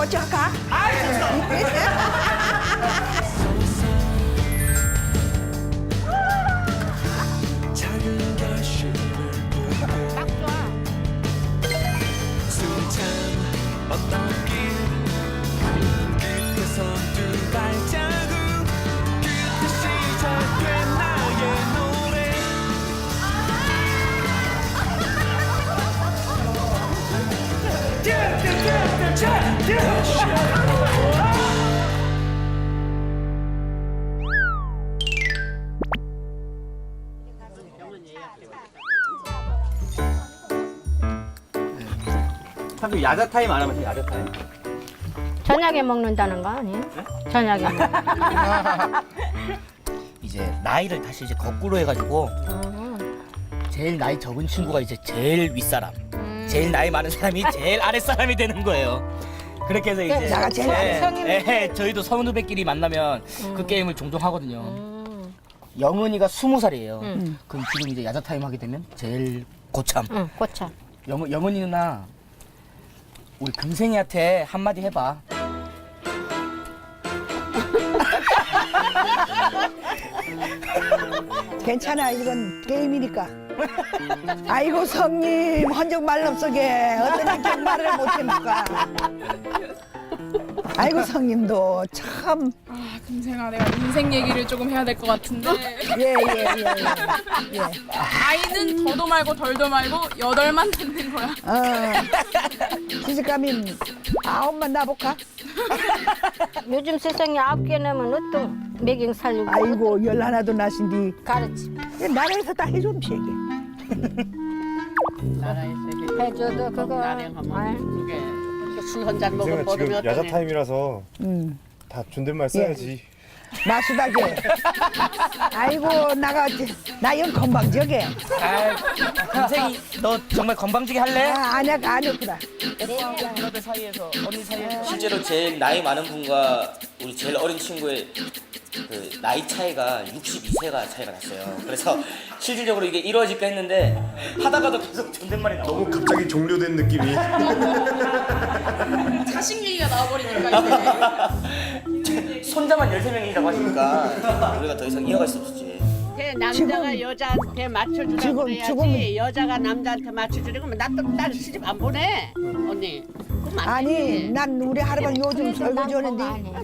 고쳐가. 사실 야자 타임 안 하면 야자 타임. 저녁에 먹는다는 거 아니에요? 저녁에. 이제 나이를 다시 이제 거꾸로 해가지고 제일 나이 적은 친구가 이제 제일 윗사람, 제일 나이 많은 사람이 제일 아랫 사람이 되는 거예요. 그렇게 해서 이제 내가 제일 예, 성인. 예, 저희도 선후배끼리 만나면 그 게임을 종종 하거든요. 음. 영은이가 스무 살이에요. 음. 그럼 지금 이제 야자 타임 하게 되면 제일 고참. 응, 고쳐. 영, 영은이 누나 우리 금생이한테 한마디 해봐. 괜찮아 이건 게임이니까. 아이고 성님 헌정 속에 어떤 게 말을 못합니까? 아이고 성님도 참. 금생아 내가 인생 얘기를 조금 해야 될 것 같은데. 예예예 예, 예, 예. 아이는 더도 말고 덜도 말고 여덟만 낳는 거야. 어. 시집가면 아홉만 나볼까? 요즘 세상에 아홉 개 넣으면 어떤 매경 살리고 아이고 열 하나도 나신디 가르치 나라에서 다 해준 피에게. 해줘도 그거 아이, 술한 잔 먹으면 지금 버릇이 야자. 타임이라서 음. 다 존댓말 써야지. 마수다게. 아이고 나가 나 영 건방지게. 아, 금생이 너 정말 건방지게 할래? 아 아니야 아니었구나. 누나들 사이에서 언니 사이에서 실제로 제일 나이 많은 분과 우리 제일 어린 친구의 그 나이 차이가 62세가 차이가 났어요. 그래서 실질적으로 이게 이루어질까 했는데 하다가도 계속 존댓말이 나와. 너무 갑자기 종료된 느낌이. 자식 얘기가 나와버리니까 이제 손자만 13명이라고 하시니까 우리가 더 이상 이어갈 수 없었지. 그 남자가 여자한테 맞춰주라고 지금- 그래야지 지금- 여자가 남자한테 맞춰주려고 하면 나또 딸 시집 안 보내 언니 그럼 안 아니 되지. 난 우리 할아버지 요즘 설거지 하는데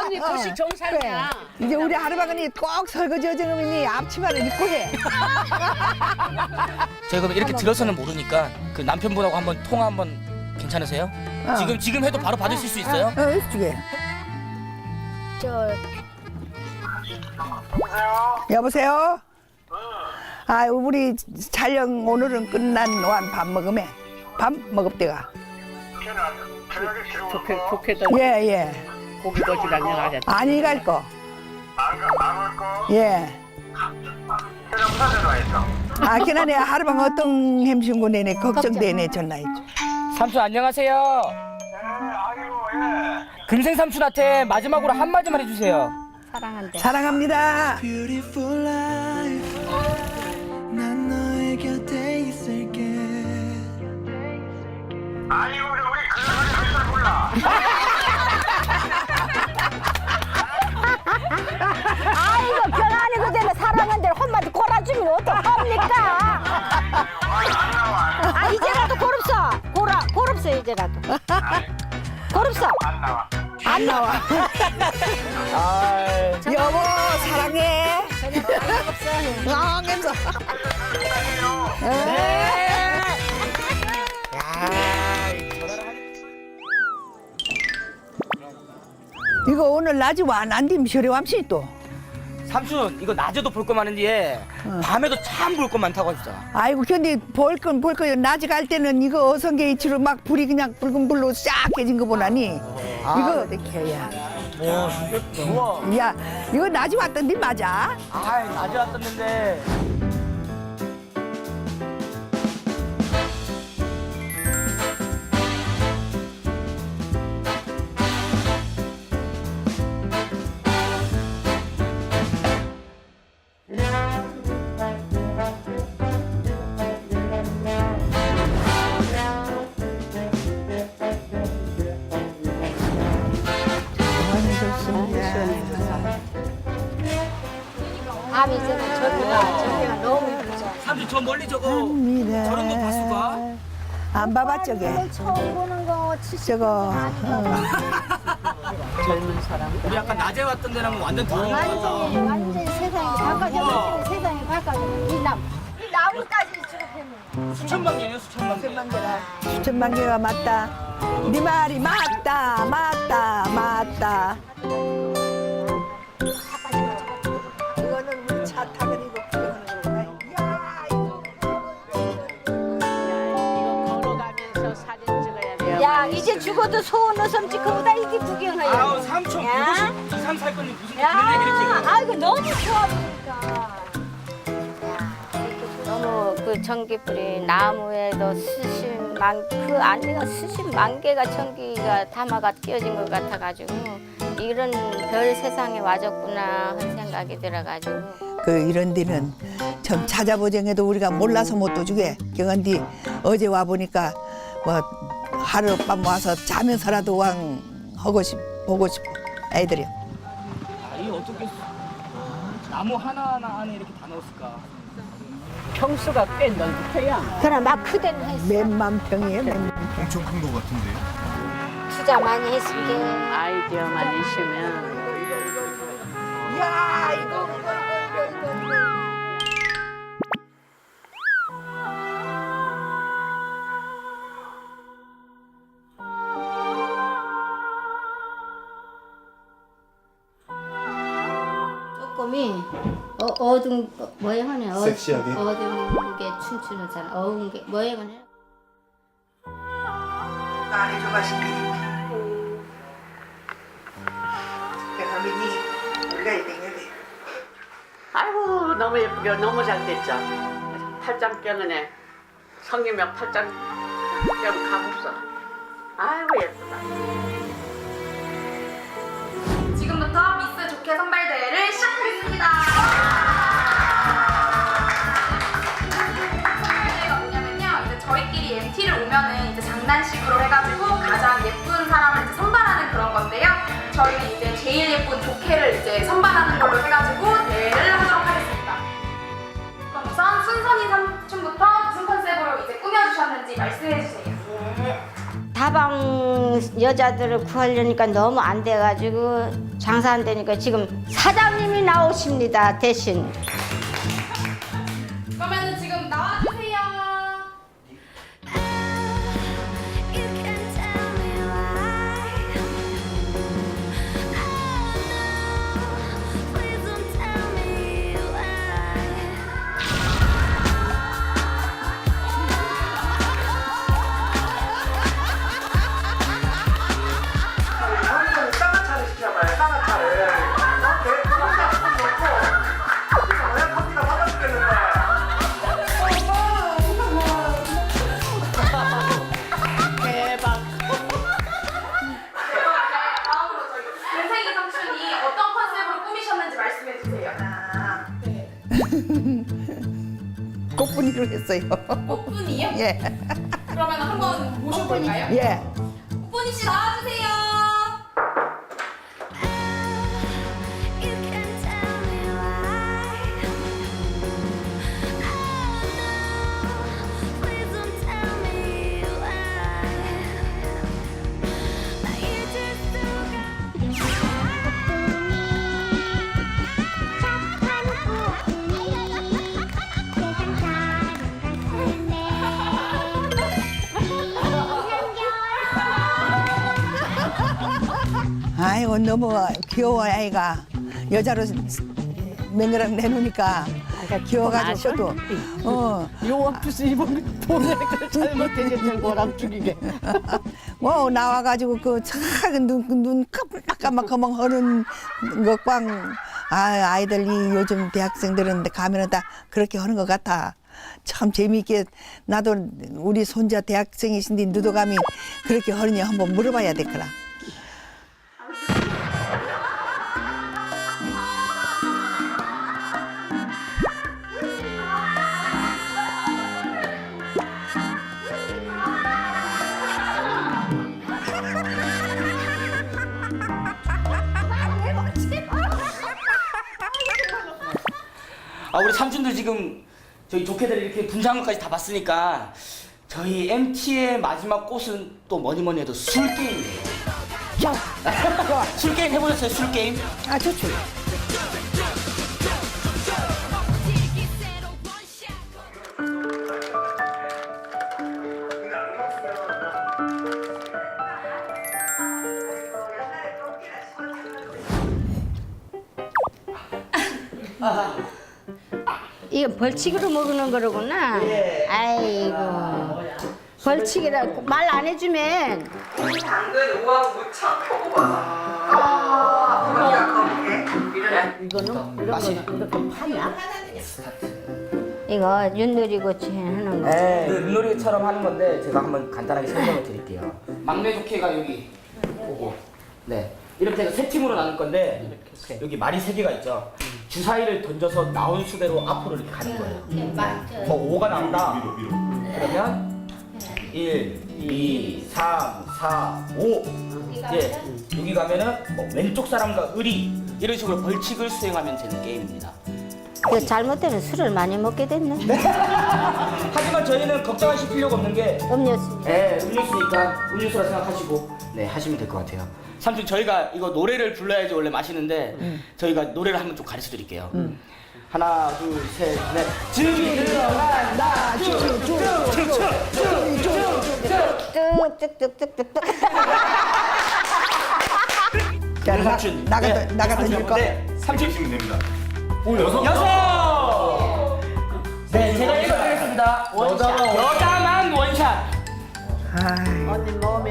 언니 그것이 정상이야 이제 우리 할아버지 꼭 설거지 하자니 앞치마를 입고 해. 제가 그럼 이렇게 들어서는 모르니까 그 남편분하고 한번 통화 한번 괜찮으세요? 어. 지금 지금 해도 바로 받으실 수 있어요? 어, 이쪽에. 저 여보세요? 아 우리 촬영 오늘은 끝난 완 밥 먹으면 밥 먹읍대가. 좋게 좋게도 예예. 고기 거지랑 하자 아니 갈 거. 예. 아, 걔네 하루방 어떤 햄신고 내내 걱정되네 전화했죠. 삼촌 안녕하세요. 금생 삼촌한테 마지막으로 한 마디만 해주세요. 사랑한대. 사랑합니다. Beautiful life 난 너의 곁에 있을게 아이고 어떡합니까? 아 이제라도 고릅서 고라 고릅서 이제라도 고릅서 안 나와. 여보 사랑해. 사랑해서. 이거 오늘 낮이 와안 dim셔리 왑시 또. 삼촌 이거 낮에도 볼 거 많은데 밤에도 참 볼 거 많다고 하시잖아. 아이고 근데 볼 건 볼 거요. 낮에 갈 때는 이거 어성게 이치로 막 불이 그냥 붉은 불로 싹 깨진 거 보라니. 이거 어떻게 해야? 좋아. 야 이거 낮이 왔던데 맞아? 아 낮에 왔었는데 저 멀리 저거 저런 거 봤을까? 안 봐봐 저게. 처음 보는 거 저거. 어. 우리 아까 낮에 왔던 데랑 완전 다른 완전히 완전히 세상이 바꿔져 세상이 바꿔져 이 나무 이 나무까지 저렇게 수천만 개네요 수천만 개. 수천만 개가 맞다. 네 말이 맞다 맞다 맞다 야. 야 이제 죽어도 소원 없으면 그보다 이게 구경해야 아우 삼촌 야. 150 2, 3, 살 건데 무슨 야, 그런 얘기를 지금. 아 이거 너무 좋아 보니까. 너무 그 전기불이 나무에도 수십 만 그 안에가 수십 만 개가 전기가 담아가 끼어진 것 같아가지고 이런 별 세상에 와줬구나 하는 생각이 들어가지고 그 이런 데는 참 찾아보정해도 우리가 몰라서 못 도주게 경한디 어제 와 보니까 뭐 하룻밤 와서 자면서라도 왕 하고 싶 보고 싶어 애들이 아, 이 어떻게 나무 하나 하나 안에 이렇게 다 넣었을까? 평수가 꽤 넓대요. 그럼 막 크대는 했어. 몇만 평이에요 몇만 엄청 큰 거 같은데요? 투자 많이 했을게. 아이디어만 있으면. 야 이거 조금이 어, 어둠 어, 모양은 어, 섹시하게? 어둠 게 춤추는 사람 어두운 게 모양은 해. 많이 좋아하시니 그래서 미니 우리가 돼 아이고 너무 예쁘게 너무 잘 됐죠. 팔짱 껴는에 성기명 팔짱 껴 가봅서. 아이고 예쁘다. 지금부터 미스 좋게 선발 대회를 시작 MT를 오면은 이제 장난식으로 해가지고 가장 예쁜 사람을 이제 선발하는 그런 건데요. 저희는 이제 제일 예쁜 조케를 이제 선발하는 걸로 해가지고 대회를 하도록 하겠습니다. 그럼 우선 순선이 삼촌부터 무슨 컨셉으로 이제 꾸며주셨는지 말씀해주세요. 다방 여자들을 구하려니까 너무 안 돼가지고 장사 안 되니까 지금 사장님이 나오십니다 대신 했어요 꽃분이요? 예 그러면 한번 모셔볼까요? 예. 꽃분이 씨 나와주세요. 아이고 너무 귀여워 아이가 여자로 맹그랑 내놓으니까 귀여워가지고 또 어. 요원푸스 입은 보내니까 잘못되겠는 거랑 죽이게. 뭐 나와가지고 그 그차눈눈 깜깜깜깜 하는 것광 아 아이들이 요즘 대학생들은 가면은 다 그렇게 하는 것 같아. 참 재미있게 나도 우리 손자 대학생이신데 너도 감히 그렇게 하느냐 한번 물어봐야 될 거라. 우리 삼촌들 지금 저희 조개들 이렇게 분장한 것까지 다 봤으니까 저희 MT의 마지막 꽃은 또 뭐니 뭐니 해도 술 게임이에요. 술 게임 해보셨어요? 술 게임? 아 좋죠. 이거 벌칙으로 먹는 거로구나. 예. 아이고. 벌칙이라고 말안 해주면 당근 우하고 무쳐 표고 아, 이거 윷놀이고치 하는 거. 네. 그 물놀이처럼 하는 건데 제가 한번 간단하게 설명을 드릴게요. 막내 조개가 여기 오고, 네 이렇게 해서 세 팀으로 나눌 건데 여기 말이 세 개가 있죠. 주사위를 던져서 나온 수대로 앞으로 이렇게 가는 거예요. 뭐 5가 나온다. 그러면 1, 2, 3, 4, 5. 이제 여기 가면은 뭐 왼쪽 사람과 의리 이런 식으로 벌칙을 수행하면 되는 게임입니다. 그 잘못되면 술을 많이 먹게 됐네. 하지만 저희는 걱정하실 필요가 없는 게 음료수. 네, 음료수니까 음료수라 생각하시고 네 하시면 될 것 같아요. 삼촌 저희가 이거 노래를 불러야지 원래 마시는데 저희가 노래를 한번 좀 가르쳐 드릴게요. 하나, 둘, 셋, 넷. 즐기 들어간다. 뚝뚝뚝뚝뚝뚝. 자, 나, 삼촌. 나가 네, 나가 삼촌. 던질 거. 네, 삼촌 주시면 됩니다. 오 여섯. 여섯. 네, 제가 읽어드리겠습니다. 원샷. 아이. 언니 마음에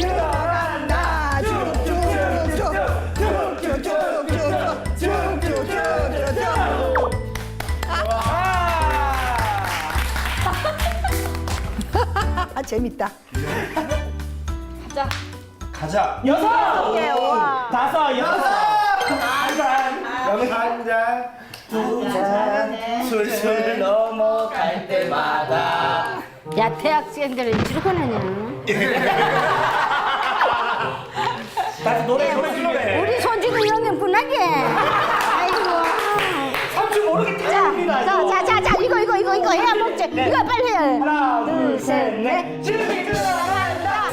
들어간다. 쭉쭉쭉쭉쭉쭉쭉쭉쭉쭉쭉쭉쭉. 아 재밌다. 가자. 여섯. 다섯, 여섯. 한 잔. 한 잔. 술술 넘어갈 때마다. 야 대학생들은 즐거나냐? 다시 노래 노래 노래. 우리 손주도 영양분하게. 아이고. 삼촌 모르겠다. 자자자 자 이거 이거 이거 이거 해야 먹지. 이거 빨리 해. 하나, 둘, 셋, 넷. 들어간다.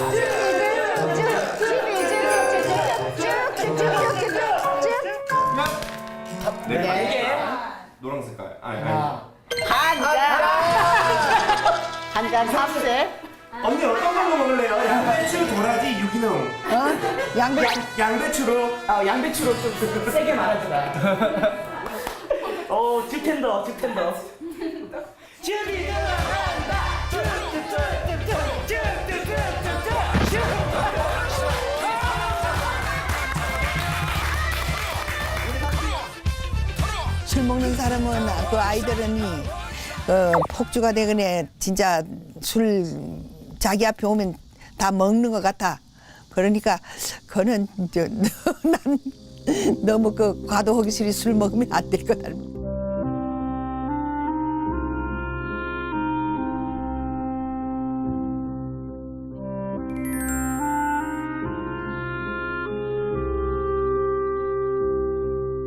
네. 노랑 색깔. 아니 아니. 한 잔 삽세. 언니 어떤 걸로 먹을래요? 양배추 도라지 유기농. 어? 양배 양배추로. 아 양배추로 좀 세게 말아주라. 어 듀텐더 듀텐더. 준비. 술 먹는 사람은 그 아이들은 어, 폭주가 되거나 진짜 술 자기 앞에 오면 다 먹는 것 같아. 그러니까 그는 저, 난 너무 그 과도 호기심이 술 먹으면 안될 거다.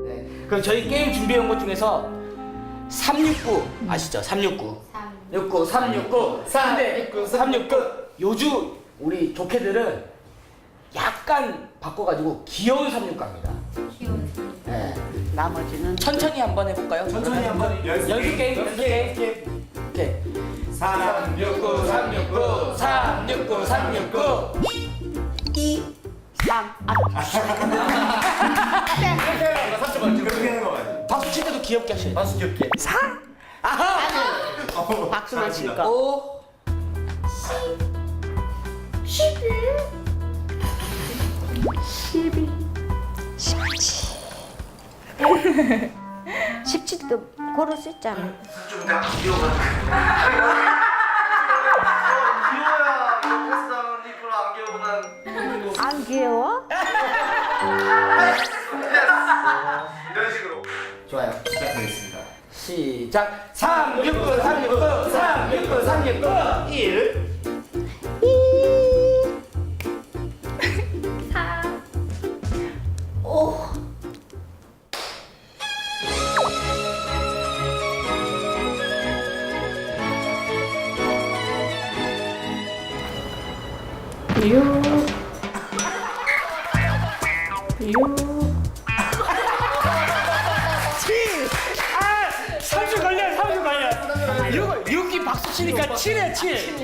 네. 그럼 저희 게임 준비해온 것 중에서 369 아시죠? 369. 69, 369, 369, 369. 요즘 우리 조캐들은 약간 바꿔가지고 귀여운 369입니다. 네. 나머지는 천천히 한번 해볼까요? 천천히 한번 연습. 게임, 연습 게임. 오케이. 369, 369, 369, 369. 3. 아, 그렇 귀엽게 하시네. 박수 귀엽게. 사. 아하. 박수만 칠까? 오. 십일. 십이. 십칠. 십칠도 고를 수 있잖아. 좀안 귀여워? 아, 이런 식으로. 좋아요. 시작. 369, 369, 369, 369, 1. 4 5 6 7에 7.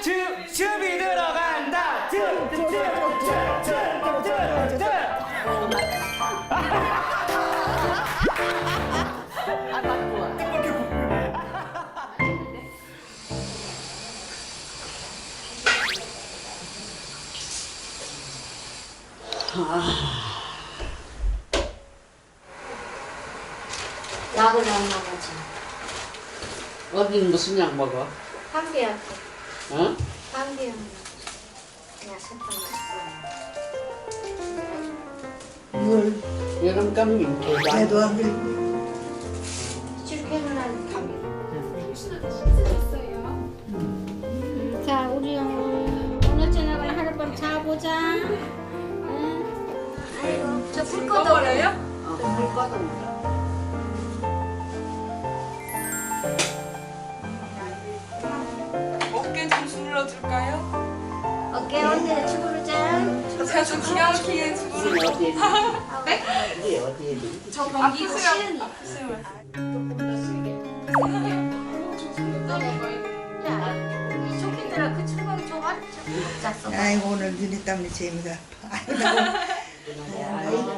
즙, 즙이 들어간다. 즙, 즙, 즙, 즙, 즙, 즙, 즙, 즙. 약을 안 먹었지. 어디는 무슨 약 먹어? 감기약, 어? 감기약. 그냥 색깔 물 여름 감기 이렇게 애도 안 그래. 이렇게는 한 감기. 자, 우리 오늘 저녁은 하룻밤 자보자. 응? 아이고, 저불 꺼버려요? 어, 물 꺼둔 어깨 언니는 주부르자. 제가 좀 기가 막히게 있니? 네? 어디에? 저 수염. 수염. 야, 이 조끼들아 그. 아이고 오늘 눈이 땀이 재미가. 아이고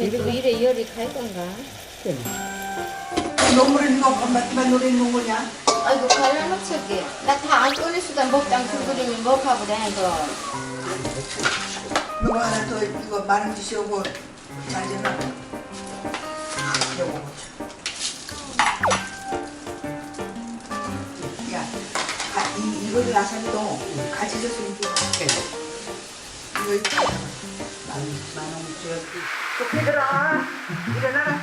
이거면 또 이래 열이 갈 건가? 노래 녹음만 노래 녹으냐? 아이고 갈라놓쳤게 나다 안 꺼냈으다 먹장 그 그림이 먹하고 내 거. 누구 하나 더 이거 많은 짓이 오고 잘 되나? 야, 아, 이, 이거를 나사니도 같이 줬으면 좋겠어. 이거 있잖아. 만원 줘야지. 좋게들아 일어나라.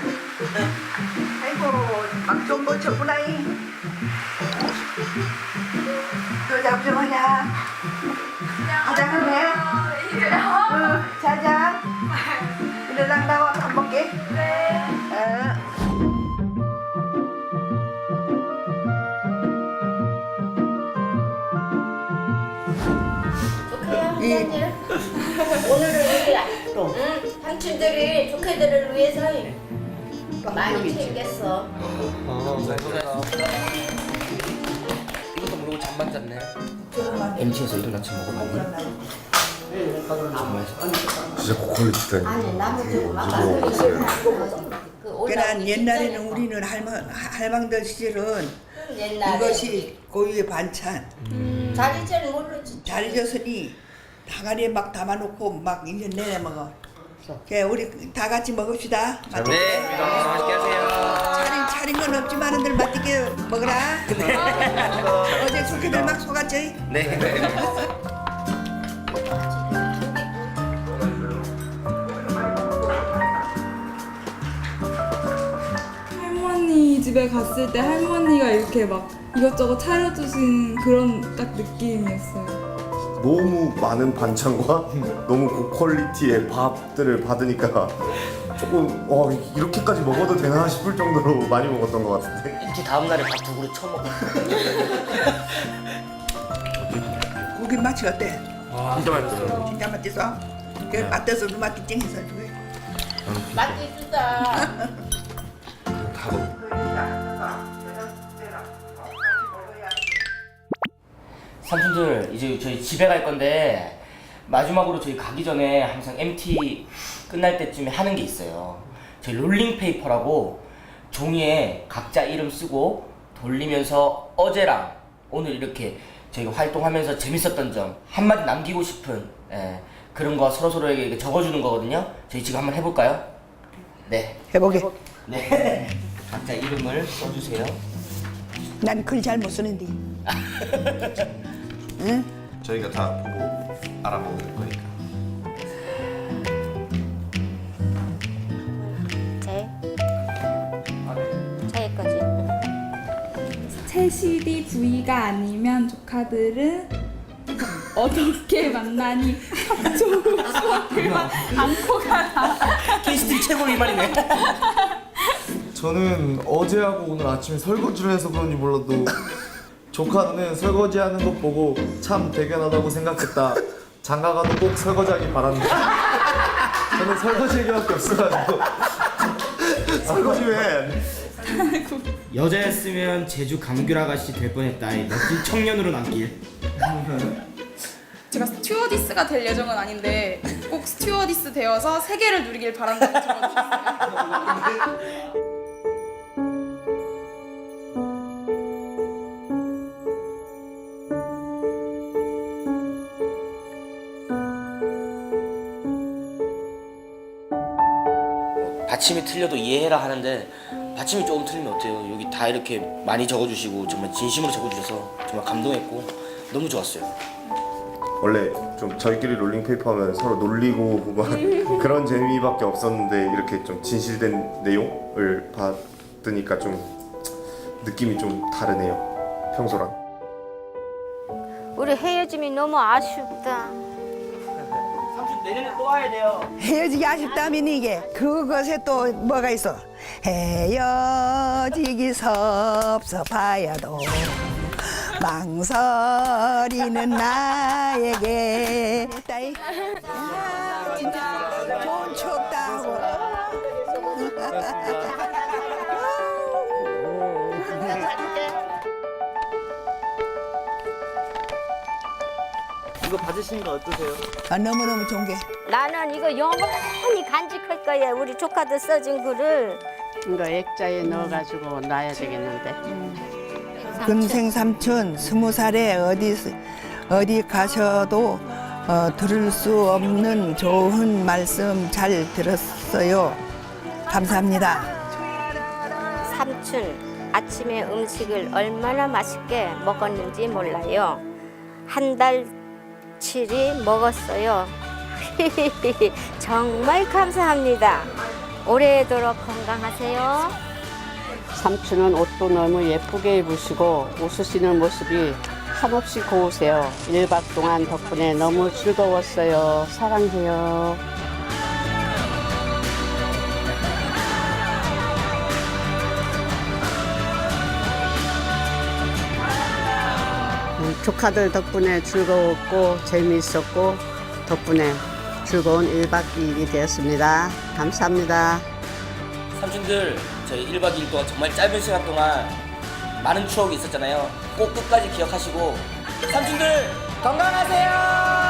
아이고 막좀 놓쳤구나이. 또 잡수하냐? 화장하네. 어, 자자. 일어난다고 밥 먹게. 네. 어. 한잔 오늘은 우리 응, 당신들이 조카들을 위해서 많이 챙겼어. 이것도 모르고 잠만 잤네. MT에서 이런 아침 먹어봤니? 진짜 고퀄리티다. 아니 나무 주고 막그 그난 옛날에는 우리는 할망 할망들 시절은 옛날에 이것이 고유의 반찬. 자리 잘 모르지. 잘 익었으니 방안에 막 담아놓고 막 1년 내내 먹어. 그래 우리 다 같이 먹읍시다. 네, 맛있게 하세요. 차린 차린 건 없지만들 맛있게 먹어라. 어제 숙회들 막 속았지. 네. 할머니 집에 갔을 때 할머니가 이렇게 막 이것저것 차려주신 그런 딱 느낌이었어요. 너무 많은 반찬과 너무 고퀄리티의 밥들을 받으니까 조금 어, 이렇게까지 먹어도 되나 싶을 정도로 많이 먹었던 것 같은데. MT 다음 날에 밥 두 그릇 처먹어. 고기 맛이 어때? 진짜 맛있어요. 진짜 맛있어? 그 맛있어 도 맛있 찡해서 그래. 맛있다. 삼촌들 이제 저희 집에 갈 건데 마지막으로 저희 가기 전에 항상 MT 끝날 때쯤에 하는 게 있어요. 저희 롤링페이퍼라고 종이에 각자 이름 쓰고 돌리면서 어제랑 오늘 이렇게 저희가 활동하면서 재밌었던 점 한마디 남기고 싶은 예, 그런 거 서로 서로에게 적어주는 거거든요. 저희 지금 한번 해볼까요? 네. 해보게. 네. 각자 이름을 써주세요. 난 글 잘 못 쓰는데. 응? 저희가 다 보고 알아보는 거니까. 제. 제 거지. 채실이 부위가 아니면 조카들은 어떻게 만나니 학교 수업을만 안고 가라. 케이스트리 최고 일말이네. 저는 어제하고 오늘 아침에 설거지를 해서 그런지 몰라도 조카는 설거지하는 것 보고 참 대견하다고 생각했다. 장가 가도 꼭 설거지하기 바란다. 저는 설거지 얘기밖에 없어가지고 설거지 왜? 여자였으면 제주 감귤 아가씨 될 뻔했다. 이 멋진 청년으로 남길. 제가 스튜어디스가 될 예정은 아닌데 꼭 스튜어디스 되어서 세계를 누리길 바란다고 적어주셨어요. 받침이 틀려도 이해해라 하는데 받침이 조금 틀리면 어때요? 여기 다 이렇게 많이 적어주시고 정말 진심으로 적어주셔서 정말 감동했고 너무 좋았어요. 원래 좀 저희끼리 롤링페이퍼 하면 서로 놀리고 막 그런 재미밖에 없었는데 이렇게 좀 진실된 내용을 받으니까 좀 느낌이 좀 다르네요 평소랑 우리 헤어짐이 너무 아쉽다. 내년에 또 와야 돼요. 헤어지기 아쉽다면 이게. 그것에 또 뭐가 있어? 헤어지기 섭섭하여도 망설이는 나에게 따이 이거 받으시는 거 어떠세요? 아, 너무너무 좋은 게 나는 이거 영원히 간직할 거야. 우리 조카들 써준 글을. 이거 액자에 넣어가지고 놔야 되겠는데. 금생 삼촌 스무 살에 어디 어디 가셔도 어, 들을 수 없는 좋은 말씀 잘 들었어요. 감사합니다. 삼촌 아침에 음식을 얼마나 맛있게 먹었는지 몰라요. 한 달 치리 먹었어요. 정말 감사합니다. 오래도록 건강하세요. 삼촌은 옷도 너무 예쁘게 입으시고 웃으시는 모습이 한없이 고우세요. 1박 동안 덕분에 너무 즐거웠어요. 사랑해요. 조카들 덕분에 즐거웠고 재미있었고 덕분에 즐거운 1박 2일이 되었습니다. 감사합니다. 삼촌들 저희 1박 2일 동안 정말 짧은 시간 동안 많은 추억이 있었잖아요. 꼭 끝까지 기억하시고 삼촌들 건강하세요.